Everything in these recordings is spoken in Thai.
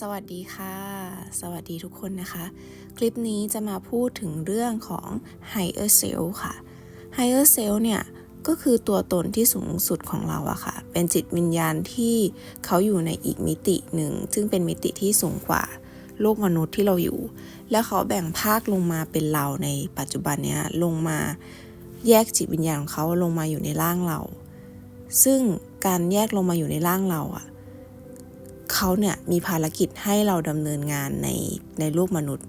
สวัสดีค่ะ สวัสดีทุกคนนะคะ คลิปนี้จะมาพูดถึงเรื่องของ Higher Self ค่ะ Higher Self เนี่ย ก็คือตัวตนที่สูงสุดของเราอะค่ะ เป็นจิตวิญญาณที่เขาอยู่ในอีกมิติหนึ่ง ซึ่งเป็นมิติที่สูงกว่าโลกมนุษย์ที่เราอยู่ แล้วเขาแบ่งภาคลงมาเป็นเราในปัจจุบันเนี้ยลงมาแยกจิตวิญญาณของเขาลงมาอยู่ในร่างเรา ซึ่งการแยกลงมาอยู่ในร่างเราอะ เขาเนี่ยมีภารกิจให้เราดำเนินงานในในโลกมนุษย์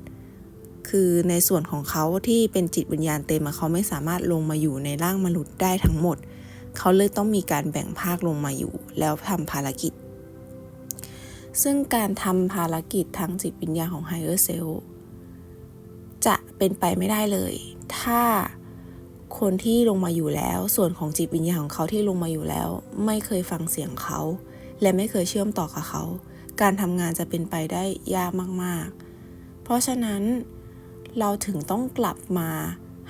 คือในส่วนของเขาที่เป็นจิตวิญญาณเต็มเขาไม่สามารถลงมาอยู่ในร่างมนุษย์ได้ทั้งหมด เขาเลยต้องมีการแบ่งภาคลงมาอยู่ แล้วทำภารกิจ ซึ่งการทำภารกิจทางจิตวิญญาณของ Higher Self จะเป็นไปไม่ได้เลย ถ้าคนที่ลงมาอยู่แล้ว ส่วนของจิตวิญญาณของเขาที่ลงมาอยู่แล้ว ไม่เคยฟังเสียงเขา และไม่เคยเชื่อมต่อกับเขา การทำงานจะเป็นไปได้ยากมาก ๆ เพราะฉะนั้นเราถึงต้องกลับมา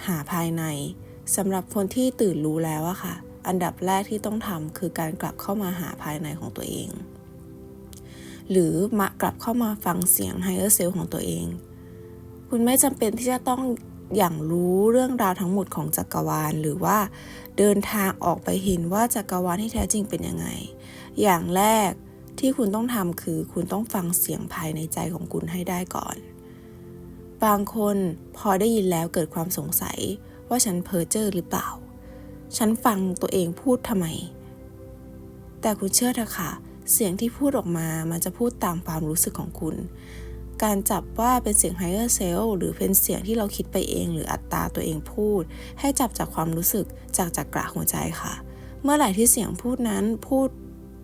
หาภายในสำหรับคนที่ตื่นรู้แล้วอะค่ะ อันดับแรกที่ต้องทำคือการกลับเข้ามาหาภายในของตัวเอง หรือมากลับเข้ามาฟังเสียง higher self ของตัวเอง คุณไม่จำเป็นที่จะต้องอย่างรู้เรื่องราวทั้งหมดของจักรวาล หรือว่าเดินทางออกไปเห็นว่าจักรวาลที่แท้จริงเป็นยังไง อย่างแรกที่คุณต้องทำคือคุณต้องฟังเสียงภายในใจของคุณให้ได้ก่อน บางคนพอได้ยินแล้วเกิดความสงสัยว่าฉันเพ้อเจ้อหรือเปล่า ฉันฟังตัวเองพูดทำไม แต่คุณเชื่อเถอะค่ะ เสียงที่พูดออกมามันจะพูดตามความรู้สึกของคุณ การจับว่าเป็นเสียง higher self หรือเป็นเสียงที่เราคิดไปเอง หรืออัตตราตัวเองพูด ให้จับจากความรู้สึกจากจักระหัวใจค่ะ เมื่อไหร่ที่เสียงพูดนั้นพูด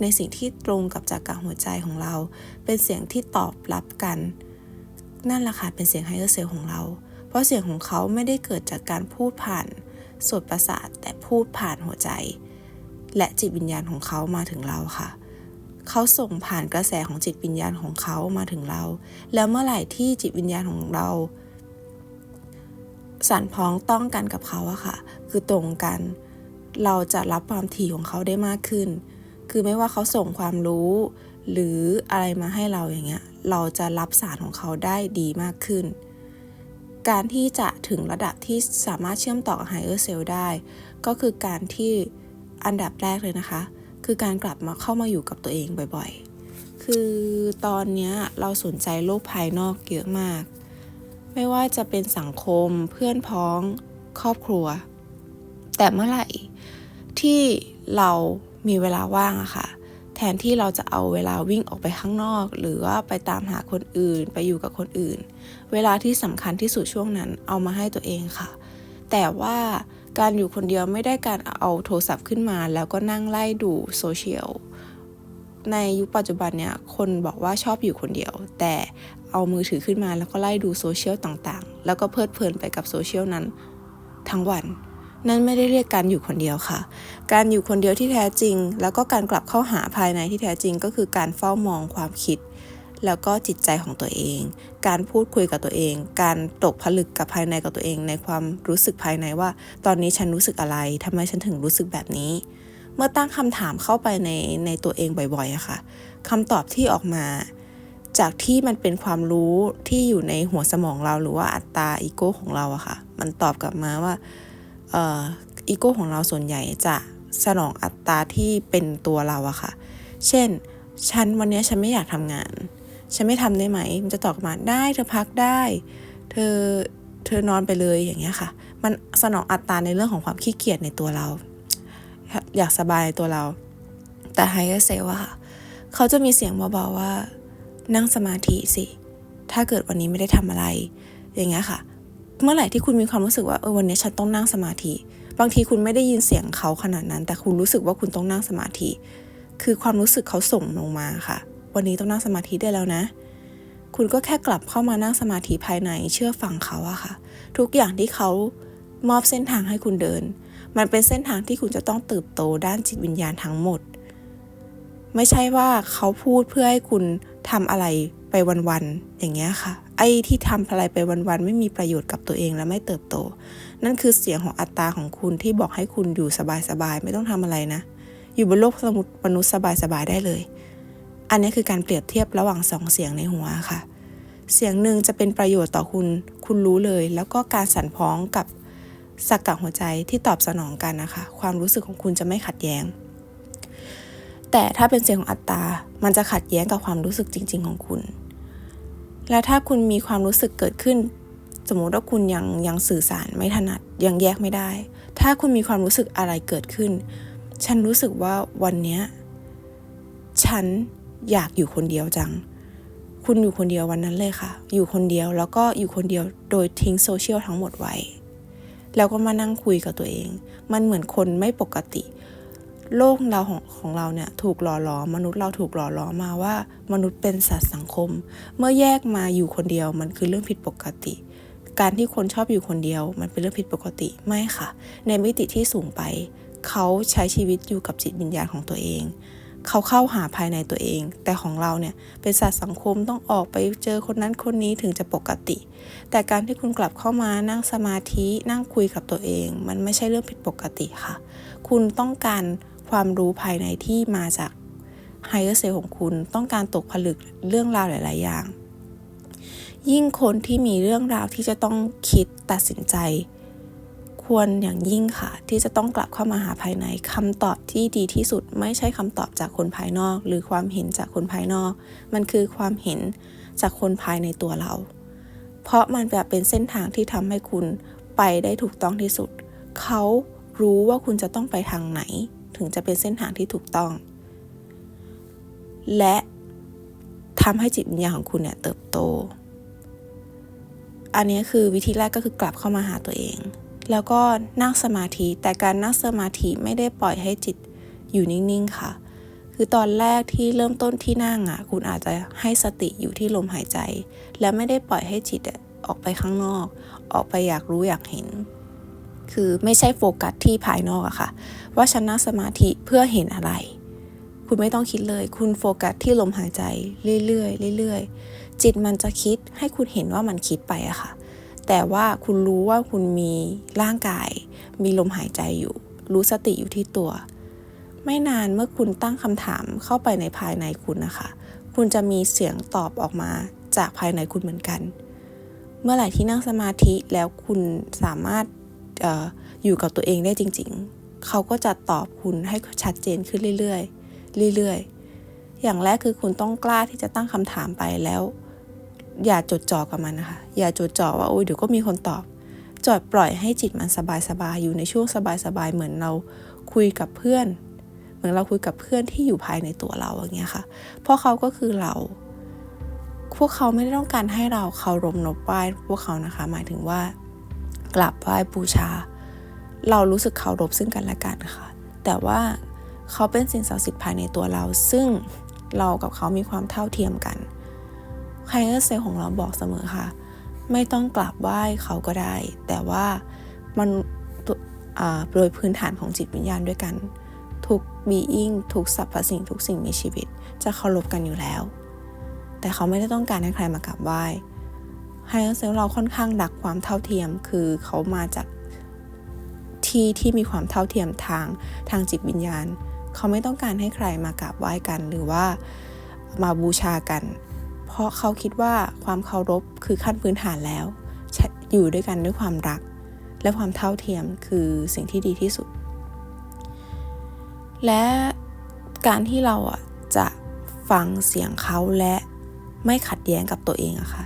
ในสิ่งที่ตรงกับจักระหัวใจของเรา เป็นเสียงที่ตอบรับกัน นั่นแหละค่ะเป็นเสียง higher self ของเรา เพราะเสียงของเขาไม่ได้เกิดจากการพูดผ่านโสตประสาทแต่พูดผ่านหัวใจ และจิตวิญญาณของเขามาถึงเราค่ะ เขาส่งผ่านกระแสของจิตวิญญาณของเขามาถึงเรา แล้วเมื่อไหร่ที่จิตวิญญาณของเราสั่นพ้องต้องกันกับเขาอะค่ะ คือตรงกัน เราจะรับความถี่ของเขาได้มากขึ้น คือไม่ว่าเขาส่งความรู้ หรืออะไรมาให้เราอย่างเงี้ย เราจะรับสารของเขาได้ดีมากขึ้น การที่จะถึงระดับที่สามารถเชื่อมต่อกับ Higher Self ได้ ก็คือการที่อันดับแรกเลยนะคะ คือการกลับมาเข้ามาอยู่กับตัวเองบ่อยๆ คือตอนเนี้ยเราสนใจโลกภายนอกเยอะมาก ไม่ว่าจะเป็นสังคมเพื่อนพ้องครอบครัว แต่เมื่อไหร่ที่เรา มีเวลาว่างอะค่ะ แทนที่เราจะเอาเวลาวิ่งออกไปข้างนอก หรือว่าไปตามหาคนอื่น ไปอยู่กับคนอื่น เวลาที่สำคัญที่สุดช่วงนั้นเอามาให้ตัวเองค่ะ แต่ว่าการอยู่คนเดียวไม่ได้การเอาโทรศัพท์ขึ้นมา แล้วก็นั่งไล่ดูโซเชียลในยุคปัจจุบันเนี่ยคนบอกว่าชอบอยู่คนเดียว แต่เอามือถือขึ้นมาแล้วก็ไล่ดูโซเชียลต่างๆ แล้วก็เพลิดเพลินไปกับโซเชียลนั้นทั้งวัน นั่นไม่ได้เรียกการอยู่คนเดียวค่ะ การอยู่คนเดียวที่แท้จริง แล้วก็การกลับเข้าหาภายในที่แท้จริง ก็คือการเฝ้ามองความคิด แล้วก็จิตใจของตัวเอง การพูดคุยกับตัวเอง การตกผลึกกับภายในกับตัวเอง ในความรู้สึกภายในว่า ตอนนี้ฉันรู้สึกอะไรทำไมฉันถึงรู้สึกแบบนี้ เมื่อตั้งคำถามเข้าไปในในตัวเองบ่อยๆอะค่ะคำตอบที่ออกมาจากที่มันเป็นความรู้ที่อยู่ในหัวสมองเราหรือว่าอัตตาอีโก้ของเราอะค่ะ มันตอบกลับมาว่า อีโก้ของเราส่วนใหญ่จะสนองอัตตาที่เป็นตัวเราอะค่ะ เช่น ฉันวันนี้ฉันไม่อยากทำงาน ฉันไม่ทำได้ไหม มันจะตอบมาได้เธอพักได้ เธอเธอนอนไปเลยอย่างเงี้ยค่ะ มันสนองอัตตาในเรื่องของความขี้เกียจในตัวเรา อยากสบายในตัวเรา แต่ไฮเออร์เซลอะค่ะ เขาจะมีเสียงเบาๆว่า นั่งสมาธิสิ ถ้าเกิดวันนี้ไม่ได้ทำอะไร อย่างเงี้ยค่ะ เมื่อไหร่ที่คุณมีความรู้สึกว่าเออวันนี้ฉันต้องนั่งสมาธิ บางทีคุณไม่ได้ยินเสียงเขาขนาดนั้น แต่คุณรู้สึกว่าคุณต้องนั่งสมาธิ คือความรู้สึกเขาส่งลงมาค่ะ วันนี้ต้องนั่งสมาธิได้แล้วนะ คุณก็แค่กลับเข้ามานั่งสมาธิภายในเชื่อฟังเขาอะค่ะ ทุกอย่างที่เขามอบเส้นทางให้คุณเดิน มันเป็นเส้นทางที่คุณจะต้องเติบโตด้านจิตวิญญาณทั้งหมด ไม่ใช่ว่าเขาพูดเพื่อให้คุณทำอะไรไปวันๆอย่างเงี้ยค่ะ ไอ้ที่ทำอะไรไปวันๆไม่มีประโยชน์กับตัวเองและไม่เติบโต นั่นคือเสียงของอัตตาของคุณที่บอกให้คุณอยู่สบายๆไม่ต้องทำอะไรนะ อยู่บนโลกสมุดมนุษย์สบายๆได้เลย อันนี้คือการเปรียบเทียบระหว่างสองเสียงในหัวค่ะ เสียงหนึ่งจะเป็นประโยชน์ต่อคุณ คุณรู้เลย แล้วก็การสั่นพ้องกับสักกะหัวใจที่ตอบสนองกันนะคะ ความรู้สึกของคุณจะไม่ขัดแย้ง แต่ถ้าเป็นเสียงของอัตตา มันจะขัดแย้งกับความรู้สึกจริง ๆ ของคุณ และถ้าคุณมีความรู้สึกเกิดขึ้น สมมติว่าคุณยังยังสื่อสารไม่ถนัดยังแยกไม่ได้ ถ้าคุณมีความรู้สึกอะไรเกิดขึ้น ฉันรู้สึกว่าวันนี้ฉันอยากอยู่คนเดียวจัง คุณอยู่คนเดียววันนั้นเลยค่ะ อยู่คนเดียวแล้วก็อยู่คนเดียวโดยทิ้งโซเชียลทั้งหมดไว้ แล้วก็มานั่งคุยกับตัวเอง มันเหมือนคนไม่ปกติ โลกเราของของเราเนี่ยถูกหล่อหลอมมนุษย์เราถูกหล่อหลอมมาว่า มนุษย์เป็นสัตว์สังคม เมื่อแยกมาอยู่คนเดียวมันคือเรื่องผิดปกติ การที่คนชอบอยู่คนเดียว มันเป็นเรื่องผิดปกติไม่ค่ะ ในมิติที่สูงไป เขาใช้ชีวิตอยู่กับจิตวิญญาณของตัวเองเขาเข้าหาภายในตัวเอง แต่ของเราเนี่ยเป็นสัตว์สังคมต้องออกไปเจอคนนั้นคนนี้ถึงจะปกติ แต่การที่คุณกลับเข้ามานั่งสมาธินั่งคุยกับตัวเอง มันไม่ใช่เรื่องผิดปกติค่ะ คุณต้องการ ความรู้ภายในที่มาจากไฮเออร์เซลของคุณต้องการตกผลึกเรื่องราวหลาย ๆ อย่าง ยิ่งคนที่มีเรื่องราวที่จะต้องคิดตัดสินใจ ควรอย่างยิ่งค่ะ ที่จะต้องกลับเข้ามาหาภายในคำตอบที่ดีที่สุด ไม่ใช่คำตอบจากคนภายนอก หรือความเห็นจากคนภายนอก มันคือความเห็นจากคนภายในตัวเรา เพราะมันแบบเป็นเส้นทางที่ทำให้คุณไปได้ถูกต้องที่สุด เขารู้ว่าคุณจะต้องไปทางไหน ถึงจะเป็นเส้นทางที่ถูกต้อง และทำให้จิตวิญญาณของคุณเนี่ยเติบโต อันนี้คือวิธีแรกก็คือกลับเข้ามาหาตัวเอง แล้วก็นั่งสมาธิ แต่การนั่งสมาธิไม่ได้ปล่อยให้จิตอยู่นิ่งๆค่ะ คือตอนแรกที่เริ่มต้นที่นั่งอะ คุณอาจจะให้สติอยู่ที่ลมหายใจ และไม่ได้ปล่อยให้จิตออกไปข้างนอก ออกไปอยากรู้อยากเห็น คือไม่ใช่โฟกัสที่ภายนอกอะค่ะ ว่าฉันนั่งสมาธิเพื่อเห็นอะไร คุณไม่ต้องคิดเลย คุณโฟกัสที่ลมหายใจเรื่อยๆเรื่อยๆจิตมันจะคิดให้คุณเห็นว่ามันคิดไปอะค่ะ แต่ว่าคุณรู้ว่าคุณมีร่างกาย มีลมหายใจอยู่ รู้สติอยู่ที่ตัว ไม่นานเมื่อคุณตั้งคำถามเข้าไปในภายในคุณนะคะ คุณจะมีเสียงตอบออกมาจากภายในคุณเหมือนกัน เมื่อไหร่ที่นั่งสมาธิแล้วคุณสามารถ อยู่กับตัวเองได้จริง ๆ เขาก็จะตอบคุณให้ชัดเจนขึ้นเรื่อยๆ เรื่อยๆ อย่างแรกคือคุณต้องกล้าที่จะตั้งคำถามไปแล้ว อย่าจดจ่อกับมันนะคะ อย่าจดจ่อว่าโอ้ยเดี๋ยวก็มีคนตอบ จอดปล่อยให้จิตมันสบายๆ อยู่ในช่วงสบายๆ เหมือนเราคุยกับเพื่อน เหมือนเราคุยกับเพื่อนที่อยู่ภายในตัวเราอย่างเงี้ยค่ะ เพราะเขาก็คือเราพวกเขาไม่ได้ต้องการให้เราเคารพนบไหว้พวกเขานะคะ หมายถึงว่า กราบไหว้บูชา เรารู้สึกเคารพซึ่งกันและกันค่ะ แต่ว่าเขาเป็นสิ่งศักดิ์สิทธิ์ภายในตัวเรา ซึ่งเรากับเขามีความเท่าเทียมกันไคเออร์เซลของเราบอกเสมอค่ะ ไม่ต้องกราบไหว้เขาก็ได้ แต่ว่ามันโดยพื้นฐานของจิตวิญญาณด้วยกัน ทุกบีอิงทุกสรรพสิ่งทุกสิ่งมีชีวิต จะเคารพกันอยู่แล้ว แต่เขาไม่ได้ต้องการให้ใครมากราบไหว้ ไฮเออร์เซลเราค่อนข้างรักความเท่าเทียม คือเขามาจากที่ที่มีความเท่าเทียมทางทางจิตวิญญาณ เขาไม่ต้องการให้ใครมากราบไหว้กัน หรือว่ามาบูชากัน เพราะเขาคิดว่าความเคารพคือขั้นพื้นฐานแล้ว อยู่ด้วยกันด้วยความรัก และความเท่าเทียมคือสิ่งที่ดีที่สุด และการที่เราอะจะฟังเสียงเขาและไม่ขัดแย้งกับตัวเองอะค่ะ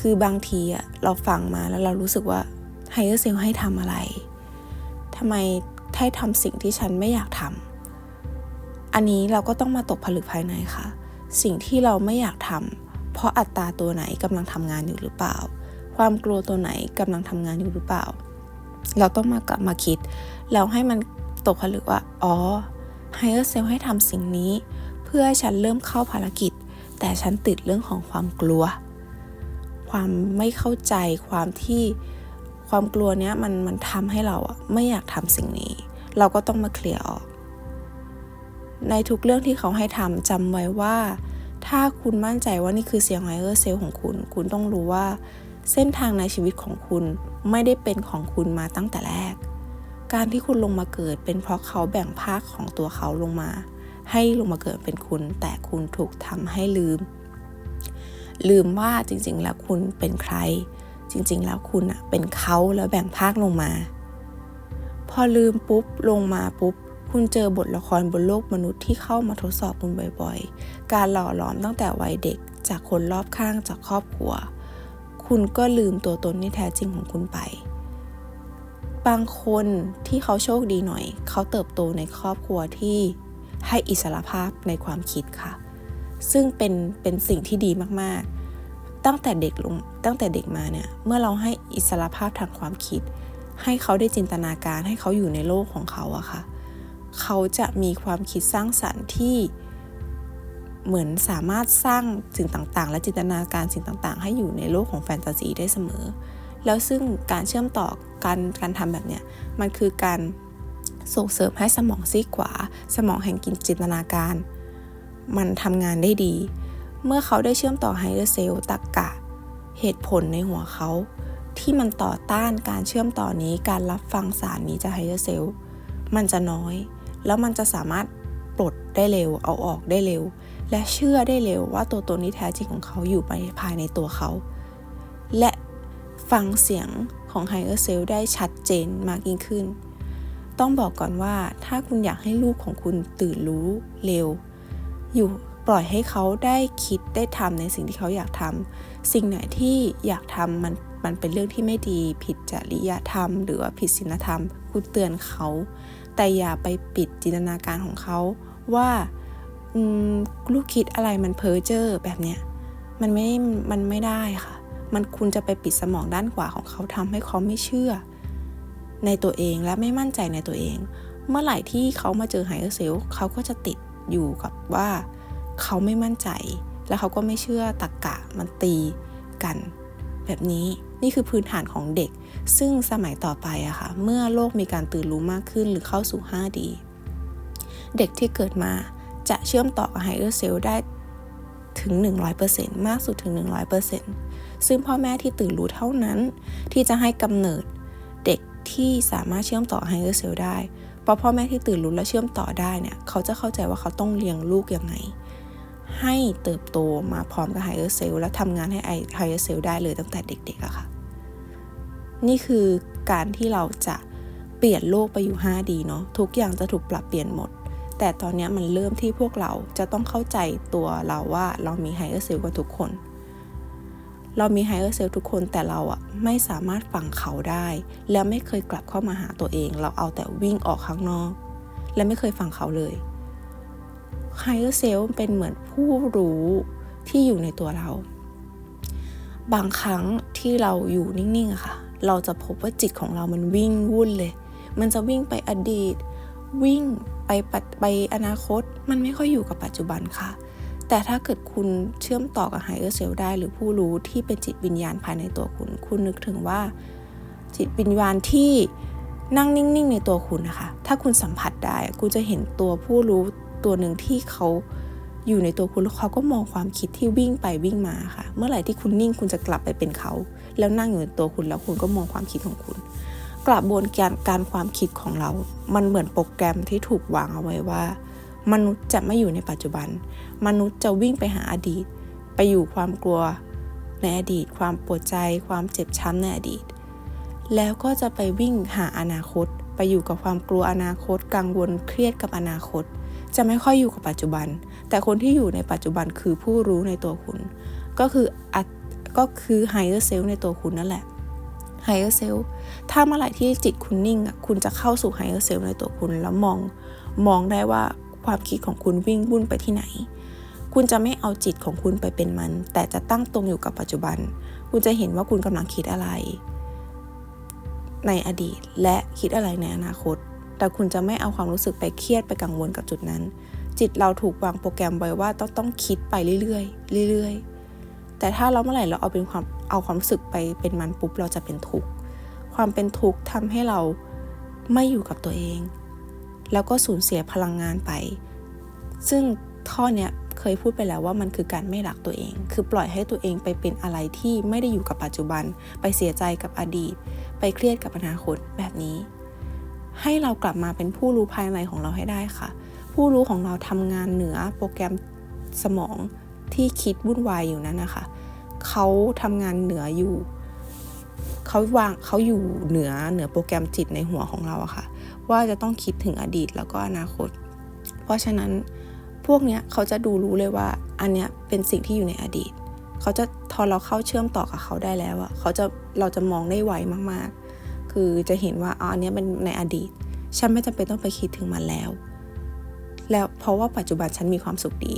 คือบางทีอะเราฟังมาแล้วเรารู้สึกว่าไฮเออร์เซลให้ทำอะไรทำไมให้ทำสิ่งที่ฉันไม่อยากทำอันนี้เราก็ต้องมาตกผลึกภายในค่ะ สิ่งที่เราไม่อยากทำเพราะอัตราตัวไหนกำลังทำงานอยู่หรือเปล่า ความกลัวตัวไหนกำลังทำงานอยู่หรือเปล่า เราต้องมากลับมาคิด แล้วให้มันตกผลึกว่า อ๋อไฮเออร์เซลให้ทำสิ่งนี้ เพื่อฉันเริ่มเข้าภารกิจ แต่ฉันติดเรื่องของความกลัว ความไม่เข้าใจความที่ความกลัวเนี้ยมันมันทำให้เราอะไม่อยากทำสิ่งนี้ เราก็ต้องมาเคลียร์ออก ในทุกเรื่องที่เขาให้ทำจำไว้ว่า ถ้าคุณมั่นใจว่านี่คือเสียงไฮเออร์เซลของคุณ คุณต้องรู้ว่า เส้นทางในชีวิตของคุณไม่ได้เป็นของคุณมาตั้งแต่แรก การที่คุณลงมาเกิดเป็นเพราะเขาแบ่งภาคของตัวเขาลงมา ให้ลงมาเกิดเป็นคุณ แต่คุณถูกทำให้ลืม ลืมว่าจริงๆ แล้วคุณเป็นใคร จริงๆ แล้วคุณอะเป็นเขาแล้วแบ่งภาคลงมา พอลืมปุ๊บลงมาปุ๊บ คุณเจอบทละครบนโลกมนุษย์ที่เข้ามาทดสอบคุณบ่อยๆ การหล่อหลอมตั้งแต่วัยเด็กจากคนรอบข้างจากครอบครัว คุณก็ลืมตัวตนที่แท้จริงของคุณไป บางคนที่เขาโชคดีหน่อย เขาเติบโตในครอบครัวที่ให้อิสระภาพในความคิดค่ะ ซึ่งเป็นเป็นสิ่งที่ดีมากๆ ตั้งแต่เด็กลงตั้งแต่เด็กมาเนี่ยเมื่อเราให้อิสรภาพทางความคิด ให้เขาได้จินตนาการให้เขาอยู่ในโลกของเขาอะค่ะเขาจะมีความคิดสร้างสรรค์ที่เหมือนสามารถสร้างสิ่งต่างๆ และจินตนาการสิ่งต่างๆ ให้อยู่ในโลกของแฟนตาซีได้เสมอ แล้วซึ่งการเชื่อมต่อการการทำแบบเนี้ยมันคือการส่งเสริมให้สมองซีกขวา สมองแห่งกินจินตนาการ มันทำงานได้ดี เมื่อเขาได้เชื่อมต่อไฮเดรเซลตรกกะ เหตุผลในหัวเขา ที่มันต่อต้านการเชื่อมต่อนี้การรับฟังสารนี้จากไฮเดรเซลมันจะน้อย แล้วมันจะสามารถปลดได้เร็ว เอาออกได้เร็ว และเชื่อได้เร็วว่าตัวตนที่แท้จริงของเขาอยู่ภายในตัวเขา และฟังเสียงของไฮเออร์เซลได้ชัดเจนมากยิ่งขึ้น ต้องบอกก่อนว่าถ้าคุณอยากให้ลูกของคุณตื่นรู้เร็ว อยู่ปล่อยให้เขาได้คิดได้ทำในสิ่งที่เขาอยากทำสิ่งไหนที่อยากทำมันมันเป็นเรื่องที่ไม่ดีผิดจริยธรรม หรือว่าผิดศีลธรรมคุณเตือนเขา แต่อย่าไปปิดจินตนาการของเขาว่าลูกคิดอะไรมันเพ้อเจ้อแบบเนี้ยมันไม่มันไม่ได้ค่ะ มันคุณจะไปปิดสมองด้านขวาของเขาทำให้เขาไม่เชื่อ ในตัวเองและไม่มั่นใจในตัวเอง เมื่อไหร่ที่เขามาเจอไฮเออร์เซลเขาก็จะติด อยู่กับว่าเขาไม่มั่นใจ แล้วเขาก็ไม่เชื่อตะกกะมันตีกัน แบบนี้นี่คือพื้นฐานของเด็ก ซึ่งสมัยต่อไปอะค่ะ เมื่อโลกมีการตื่นรู้มากขึ้นหรือเข้าสู่ 5D เด็กที่เกิดมาจะเชื่อมต่อกับไฮเดรเซลได้ถึง 100%มากสุดถึง 100%ซึ่งพ่อแม่ที่ตื่นรู้เท่านั้น ที่จะให้กำเนิดเด็กที่สามารถเชื่อมต่อไฮเดรเซลได้ พราะพ่อแม่ที่ตื่นรู้และเชื่อมต่อได้เนี่ย เขาจะเข้าใจว่าเขาต้องเลี้ยงลูกยังไง ให้เติบโตมาพร้อมกับไฮเดรเซลและทำงานให้ไฮเดรเซลได้เลยตั้งแต่เด็กๆอะค่ะ นี่คือการที่เราจะเปลี่ยนโลกไปอยู่ 5D เนาะทุกอย่างจะถูกปรับเปลี่ยนหมด แต่ตอนนี้มันเริ่มที่พวกเราจะต้องเข้าใจตัวเราว่าเรามีไฮเออร์เซลกันทุกคน เรามีไฮเออร์เซลทุกคนแต่เราอะไม่สามารถฟังเขาได้ แล้วไม่เคยกลับเข้ามาหาตัวเอง เราเอาแต่วิ่งออกข้างนอก และไม่เคยฟังเขาเลยไฮเออร์เซลเป็นเหมือนผู้รู้ที่อยู่ในตัวเรา บางครั้งที่เราอยู่นิ่งๆอะค่ะ เราจะพบว่าจิตของเรามันวิ่งวุ่นเลย มันจะวิ่งไปอดีต วิ่งไปไปอนาคต มันไม่ค่อยอยู่กับปัจจุบันค่ะ แต่ถ้าเกิดคุณเชื่อมต่อกับไฮเออร์เซลได้ หรือผู้รู้ที่เป็นจิตวิญญาณภายในตัวคุณ คุณนึกถึงว่า จิตวิญญาณที่นั่งนิ่งๆในตัวคุณนะคะ ถ้าคุณสัมผัสได้ คุณจะเห็นตัวผู้รู้ตัวหนึ่งที่เขาอยู่ในตัวคุณแล้วเขาก็มองความคิดที่วิ่งไปวิ่งมาค่ะ เมื่อไหร่ที่คุณนิ่งคุณจะกลับไปเป็นเขา แล้วนั่งอยู่ในตัวคุณแล้วคุณก็มองความคิดของคุณ กระบวนการการความคิดของเรา มันเหมือนโปรแกรมที่ถูกวางเอาไว้ว่า มนุษย์จะไม่อยู่ในปัจจุบัน มนุษย์จะวิ่งไปหาอดีต ไปอยู่ความกลัวในอดีต ความปวดใจ ความเจ็บช้ำในอดีต แล้วก็จะไปวิ่งหาอนาคต ไปอยู่กับความกลัวอนาคต กังวลเครียดกับอนาคต จะไม่ค่อยอยู่กับปัจจุบัน แต่คนที่อยู่ในปัจจุบันคือผู้รู้ในตัวคุณ ก็คือก็คือไฮเออร์เซลในตัวคุณนั่นแหละไฮเออร์เซลถ้าเมื่อไหร่ที่จิตคุณนิ่งคุณจะเข้าสู่ไฮเออร์เซลในตัวคุณแล้วมองมองได้ว่า ความคิดของคุณวิ่งวุ่นไปที่ไหน คุณจะไม่เอาจิตของคุณไปเป็นมัน แต่จะตั้งตรงอยู่กับปัจจุบัน คุณจะเห็นว่าคุณกำลังคิดอะไร ในอดีตและคิดอะไรในอนาคต แต่คุณจะไม่เอาความรู้สึกไปเครียดไปกังวลกับจุดนั้น จิตเราถูกวางโปรแกรมไว้ว่าต้องต้องคิดไปเรื่อยๆเรื่อยๆ แต่ถ้าเราเมื่อไหร่เราเอาเป็นความเอาความรู้สึกไปเป็นมันปุ๊บเราจะเป็นทุกข์ความเป็นทุกข์ทำให้เราไม่อยู่กับตัวเอง แล้วก็สูญเสียพลังงานไป ซึ่งข้อเนี้ยเคยพูดไปแล้วว่ามันคือการไม่รักตัวเอง คือปล่อยให้ตัวเองไปเป็นอะไรที่ไม่ได้อยู่กับปัจจุบัน ไปเสียใจกับอดีต ไปเครียดกับอนาคตแบบนี้ ให้เรากลับมาเป็นผู้รู้ภายในของเราให้ได้ค่ะผผู้รู้ของเราทำงานเหนือโปรแกรมสมองที่คิดวุ่นวายอยู่นั้นนะคะเขาทำงานเหนืออยู่ เขาวางเขาอยู่เหนือเหนือโปรแกรมจิตในหัวของเราอะค่ะ ว่าจะต้องคิดถึงอดีตแล้วก็อนาคต เพราะฉะนั้นพวกเนี้ยเขาจะดูรู้เลยว่าอันเนี้ยเป็นสิ่งที่อยู่ในอดีต เขาจะพอเราเข้าเชื่อมต่อกับเขาได้แล้วอะเขาจะเราจะมองได้ไวมากๆ คือจะเห็นว่าอ๋ออันเนี้ยเป็นในอดีต ฉันไม่จำเป็นต้องไปคิดถึงมันแล้ว แล้วเพราะว่าปัจจุบันฉันมีความสุขดี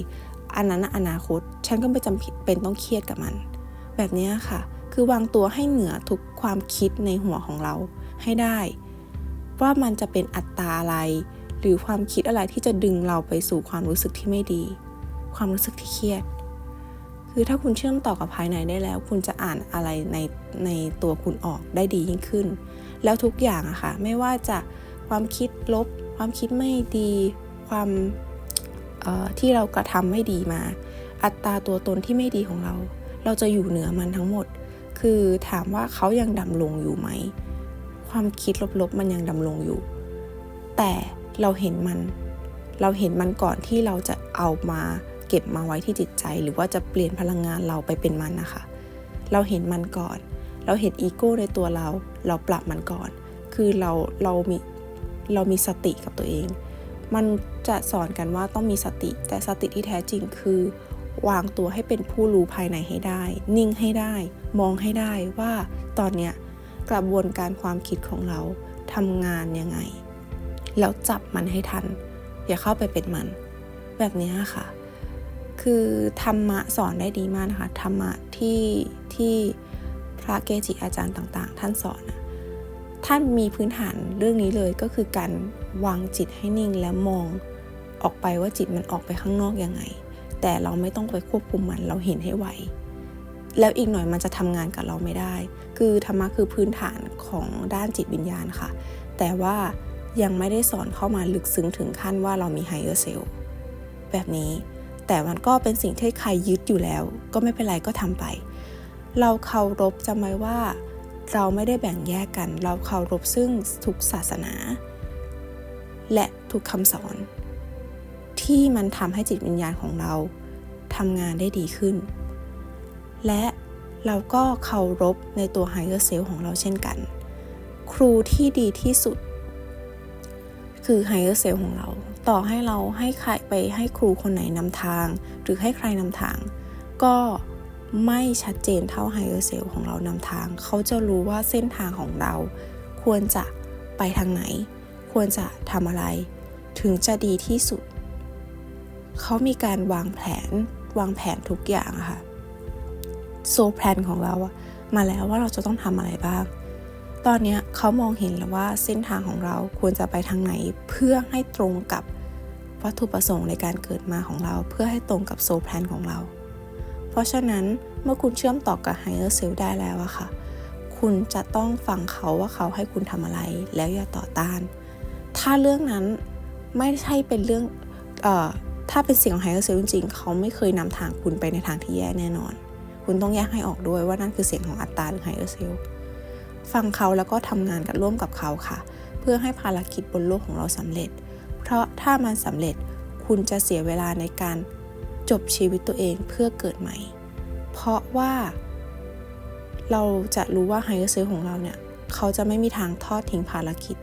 อันนั้นน่ะอนาคต ฉันก็ไม่จำเป็นต้องเครียดกับมัน แบบเนี้ยค่ะ คือวางตัวให้เหนือทุกความคิดในหัวของเราให้ได้ ว่ามันจะเป็นอัตตราอะไร หรือความคิดอะไรที่จะดึงเราไปสู่ความรู้สึกที่ไม่ดี ความรู้สึกที่เครียด คือถ้าคุณเชื่อมต่อกับภายในได้แล้ว คุณจะอ่านอะไรในในตัวคุณออกได้ดียิ่งขึ้น แล้วทุกอย่างอะค่ะไม่ว่าจะความคิดลบ ความคิดไม่ดี ความออที่เรากระทำไม่ดีมา อัตราตัวตนที่ไม่ดีของเรา เราจะอยู่เหนือมันทั้งหมด คือถามว่าเขายังดำรงอยู่ไหม ความคิดลบๆมันยังดำรงอยู่ แต่เราเห็นมัน เราเห็นมันก่อนที่เราจะเอามาเก็บมาไว้ที่จิตใจ หรือว่าจะเปลี่ยนพลังงานเราไปเป็นมันนะคะ เราเห็นมันก่อน เราเห็นอีโก้ในตัวเรา เราปรับมันก่อน คือเราเรามีเรามีสติกับตัวเอง มันจะสอนกันว่าต้องมีสติ แต่สติที่แท้จริงคือ วางตัวให้เป็นผู้รู้ภายในให้ได้ นิ่งให้ได้ มองให้ได้ว่าตอนเนี้ย กระบวนการความคิดของเราทำงานยังไง แล้วจับมันให้ทัน อย่าเข้าไปเป็นมัน แบบนี้ค่ะ คือธรรมะสอนได้ดีมากนะคะธรรมะที่ที่พระเกจิอาจารย์ต่างๆ ท่านสอนนะท่านมีพื้นฐานเรื่องนี้เลยก็คือการวางจิตให้นิ่งแล้วมองออกไปว่าจิตมันออกไปข้างนอกยังไง แต่เราไม่ต้องไปควบคุมมันเราเห็นให้ไว แล้วอีกหน่อยมันจะทำงานกับเราไม่ได้ คือธรรมะคือพื้นฐานของด้านจิตวิญญาณค่ะ แต่ว่ายังไม่ได้สอนเข้ามาลึกซึ้งถึงขั้นว่าเรามีไฮเออร์เซลแบบนี้ แต่มันก็เป็นสิ่งที่ใครยึดอยู่แล้ว ก็ไม่เป็นไรก็ทำไป เราเคารพจำไว้ว่าเราไม่ได้แบ่งแยกกัน เราเคารพซึ่งทุกศาสนา และทุกคำสอน ที่มันทำให้จิตวิญญาณของเราทำงานได้ดีขึ้น และเราก็เคารพในตัว higher self ของเราเช่นกัน ครูที่ดีที่สุด คือ higher self ของเรา ต่อให้เราให้ใครไปให้ครูคนไหนนำทาง หรือให้ใครนำทาง ก็ไม่ชัดเจนเท่า higher self ของเรานำทาง เขาจะรู้ว่าเส้นทางของเรา ควรจะไปทางไหน ควรจะทำอะไร ถึงจะดีที่สุด เขามีการวางแผน วางแผนทุกอย่างค่ะ โซแพลนของเราอะมาแล้วว่าเราจะต้องทำอะไรบ้าง ตอนนี้เขามองเห็นแล้วว่าเส้นทางของเราควรจะไปทางไหนเพื่อให้ตรงกับวัตถุประสงค์ในการเกิดมาของเรา เพื่อให้ตรงกับโซแพลนของเรา เพราะฉะนั้นเมื่อคุณเชื่อมต่อกับไฮเออร์เซลได้แล้วอะค่ะ คุณจะต้องฟังเขาว่าเขาให้คุณทำอะไรแล้วอย่าต่อต้าน ถ้าเรื่องนั้นไม่ใช่เป็นเรื่องออถ้าเป็นเสียงของไฮเออร์เซลจริงๆ เขาไม่เคยนำทางคุณไปในทางที่แย่แน่นอน คุณต้องแยกให้ออกด้วยว่านั่นคือเสียงของอัตตาหรือไฮเออร์เซลฟังเขาแล้วก็ทำงานกันร่วมกับเขาค่ะ เพื่อให้ภารกิจบนโลกของเราสำเร็จ เพราะถ้ามันสำเร็จคุณจะเสียเวลาในการจบชีวิตตัวเองเพื่อเกิดใหม่ เพราะว่า เราจะรู้ว่าไฮเออร์เซลของเราเนี่ยเขาจะไม่มีทางทอดทิ้งภารกิจ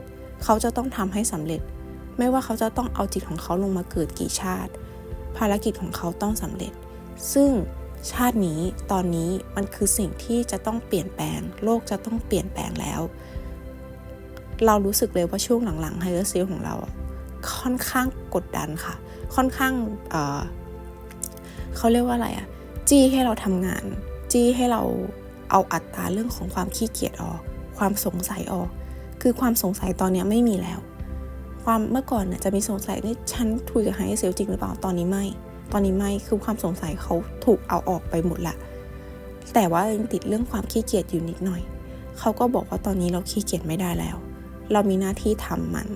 เขาจะต้องทำให้สำเร็จ ไม่ว่าเขาจะต้องเอาจิตของเขาลงมาเกิดกี่ชาติ ภารกิจของเขาต้องสำเร็จ ซึ่ง ชาตินี้ตอนนี้มันคือสิ่งที่จะต้องเปลี่ยนแปลง โลกจะต้องเปลี่ยนแปลงแล้ว เรารู้สึกเลยว่าช่วงหลังๆไฮเออร์ซลของเราค่อนข้างกดดันค่ะ ค่อนข้างเเขาเรียกว่าอะไรอะจี้ให้เราทำงาน จี้ให้เราเอาอัตราเรื่องของความขี้เกียจออก ความสงสัยออก คือความสงสัยตอนนี้ไม่มีแล้ว ความเมื่อก่อนเนี่ยจะมีสงสัยนี่ฉันคุยกับไฮเออร์เซลจริงหรือเปล่าตอนนี้ไม่ ตอนนี้ไม่คือความสงสัยเขาถูกเอาออกไปหมดละ แต่ว่ายังติดเรื่องความขี้เกียจอยู่นิดหน่อย เขาก็บอกว่าตอนนี้เราขี้เกียจไม่ได้แล้ว เรามีหน้าที่ทำมัน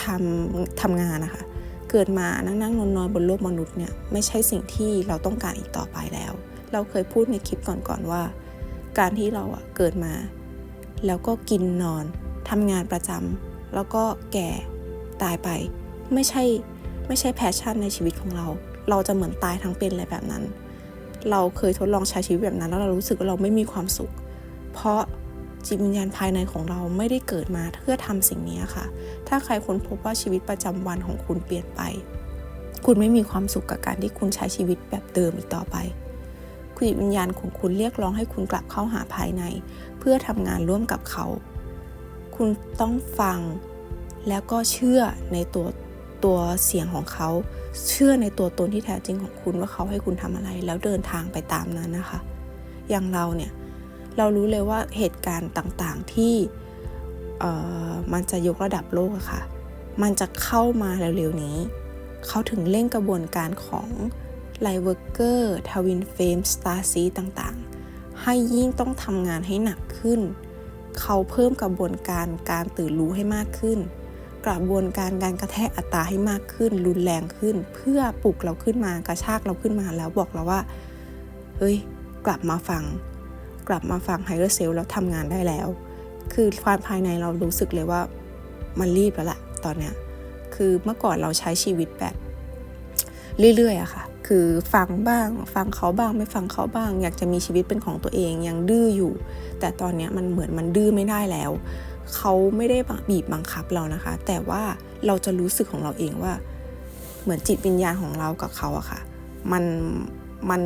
ทำทำงานนะคะ เกิดมานั่งนั่งนอนนอนบนโลกมนุษย์เนี่ยไม่ใช่สิ่งที่เราต้องการอีกต่อไปแล้ว เราเคยพูดในคลิปก่อนๆว่า การที่เราอะเกิดมา แล้วก็กินนอนทำงานประจำแล้วก็แก่ตายไป ไม่ใช่ ไม่ใช่แพชชั่นในชีวิตของเรา เราจะเหมือนตายทั้งเป็นอะไรแบบนั้น เราเคยทดลองใช้ชีวิตแบบนั้นแล้วเรารู้สึกว่าเราไม่มีความสุข เพราะจิตวิญญาณภายในของเราไม่ได้เกิดมาเพื่อทำสิ่งนี้ค่ะ ถ้าใครค้นพบว่าชีวิตประจำวันของคุณเปลี่ยนไป คุณไม่มีความสุขกับการที่คุณใช้ชีวิตแบบเดิมอีกต่อไปคุณจิตวิญญาณของคุณเรียกร้องให้คุณกลับเข้าหาภายใน เพื่อทำงานร่วมกับเขา คุณต้องฟังแล้วก็เชื่อในตัว ตัวเสียงของเขา เชื่อในตัวตนที่แท้จริงของคุณว่าเขาให้คุณทำอะไร แล้วเดินทางไปตามนั้นนะคะ อย่างเราเนี่ย เรารู้เลยว่าเหตุการณ์ต่างๆที่มันจะยกระดับโลกอะค่ะ มันจะเข้ามาเร็วๆนี้ เขาถึงเร่งกระบวนการของไลเวอร์เกอร์ทวินเฟมสตาร์ซีต่างๆ ให้ยิ่งต้องทำงานให้หนักขึ้น เขาเพิ่มกระบวนการการตื่นรู้ให้มากขึ้น กระบวนการการกระแทกอัตราให้มากขึ้น รุนแรงขึ้น เพื่อปลุกเราขึ้นมากระชากเราขึ้นมาแล้วบอกเราว่า เฮ้ย กลับมาฟัง กลับมาฟังไฮเออร์เซลแล้วทำงานได้แล้ว คือความภายในเรารู้สึกเลยว่ามันรีบแล้วแหละตอนเนี้ยคือเมื่อก่อนเราใช้ชีวิตแบบ เรื่อยๆอะค่ะ คือฟังบ้าง ฟังเขาบ้างไม่ฟังเขาบ้าง อยากจะมีชีวิตเป็นของตัวเองยังดื้ออยู่ แต่ตอนนี้มันเหมือนมันดื้อไม่ได้แล้ว เขาไม่ได้บีบบังคับเรานะคะ แต่ว่าเราจะรู้สึกของเราเองว่า เหมือนจิตวิญญาณของเรากับเขาอะค่ะ มันมัน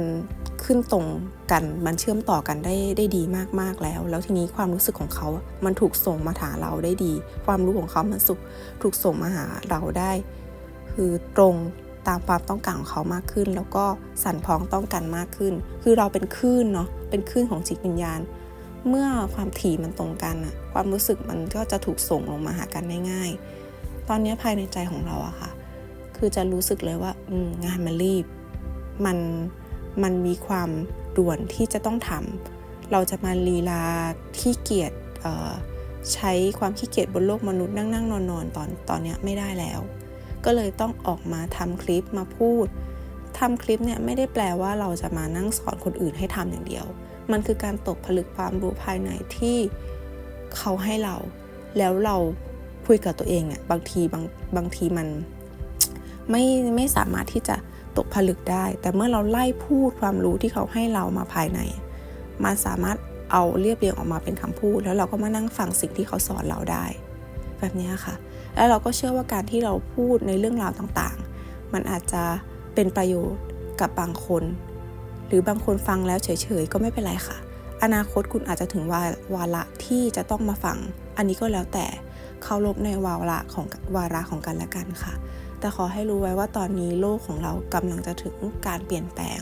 ขึ้นตรงกันมันเชื่อมต่อกันได้ได้ดีมากๆแล้ว แล้วทีนี้ความรู้สึกของเขา มันถูกส่งมาหาเราได้ดี ความรู้ของเขามันสุขถูกส่งมาหาเราได้ คือตรงตามความต้องการของเขามากขึ้น แล้วก็สั่นพ้องต้องกันมากขึ้น คือเราเป็นคลื่นเนาะเป็นคลื่นของจิตวิญญาณ เมื่อความถี่มันตรงกันอะความรู้สึกมันก็จะถูกส่งลงมาหากันได้ง่าย ตอนนี้ภายในใจของเราอะค่ะ คือจะรู้สึกเลยว่างานมันรีบ มันมันมีความด่วนที่จะต้องทำเราจะมาลีลาขี้เกียจใช้ความขี้เกียจบนโลกมนุษย์นั่งนั่งนอนนอนตอนตอนนี้ไม่ได้แล้ว ก็เลยต้องออกมาทำคลิปมาพูดทำคลิปเนี่ยไม่ได้แปลว่าเราจะมานั่งสอนคนอื่นให้ทำอย่างเดียว มันคือการตกผลึกความรู้ภายในที่เขาให้เรา แล้วเราคุยกับตัวเองอะบางทีบางบางทีมันไม่ไม่สามารถที่จะตกผลึกได้ แต่เมื่อเราไล่พูดความรู้ที่เขาให้เรามาภายใน มันสามารถเอาเรียบเรียงออกมาเป็นคำพูด แล้วเราก็มานั่งฟังสิ่งที่เขาสอนเราได้ แบบนี้ค่ะ แล้วเราก็เชื่อว่าการที่เราพูดในเรื่องราวต่างๆ มันอาจจะเป็นประโยชน์กับบางคน หรือบางคนฟังแล้วเฉยๆ ก็ไม่เป็นไรค่ะ อนาคตคุณอาจจะถึงวาวาระที่จะต้องมาฟัง อันนี้ก็แล้วแต่เคารพในวาระของวาระของกันและกันค่ะ แต่ขอให้รู้ไว้ว่าตอนนี้โลกของเรากำลังจะถึงการเปลี่ยนแปลง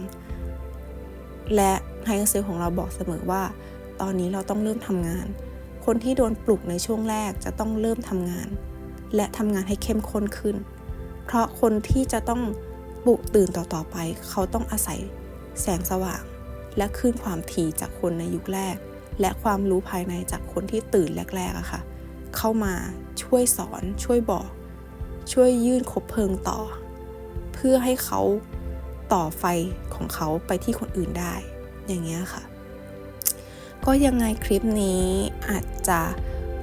และไฮเซลของเราบอกเสมอว่า ตอนนี้เราต้องเริ่มทำงาน คนที่โดนปลุกในช่วงแรกจะต้องเริ่มทำงาน และทำงานให้เข้มข้นขึ้น เพราะคนที่จะต้องปลุกตื่นต่อๆไป เขาต้องอาศัย แสงสว่าง และขึ้นความถี่จากคนในยุคแรก และความรู้ภายในจากคนที่ตื่นแรกๆอะค่ะ เข้ามาช่วยสอนช่วยบอก ช่วยยื่นคบเพลิงต่อ เพื่อให้เขาต่อไฟของเขาไปที่คนอื่นได้ อย่างเงี้ยค่ะ ก็ยังไงคลิปนี้อาจจะ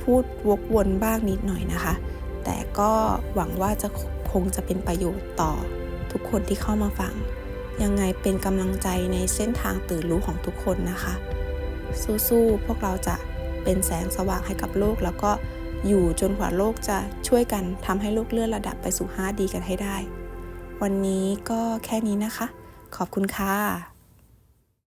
พูดวกวนบ้างนิดหน่อยนะคะ แต่ก็หวังว่าจะคงจะเป็นประโยชน์ต่อทุกคนที่เข้ามาฟัง ยังไงเป็นกำลังใจในเส้นทางตื่นรู้ของทุกคนนะคะ สู้ๆพวกเราจะเป็นแสงสว่างให้กับโลก แล้วก็อยู่จนกว่าโลกจะช่วยกันทำให้โลกเลื่อนระดับไปสู่5ดีกันให้ได้ วันนี้ก็แค่นี้นะคะ ขอบคุณค่ะ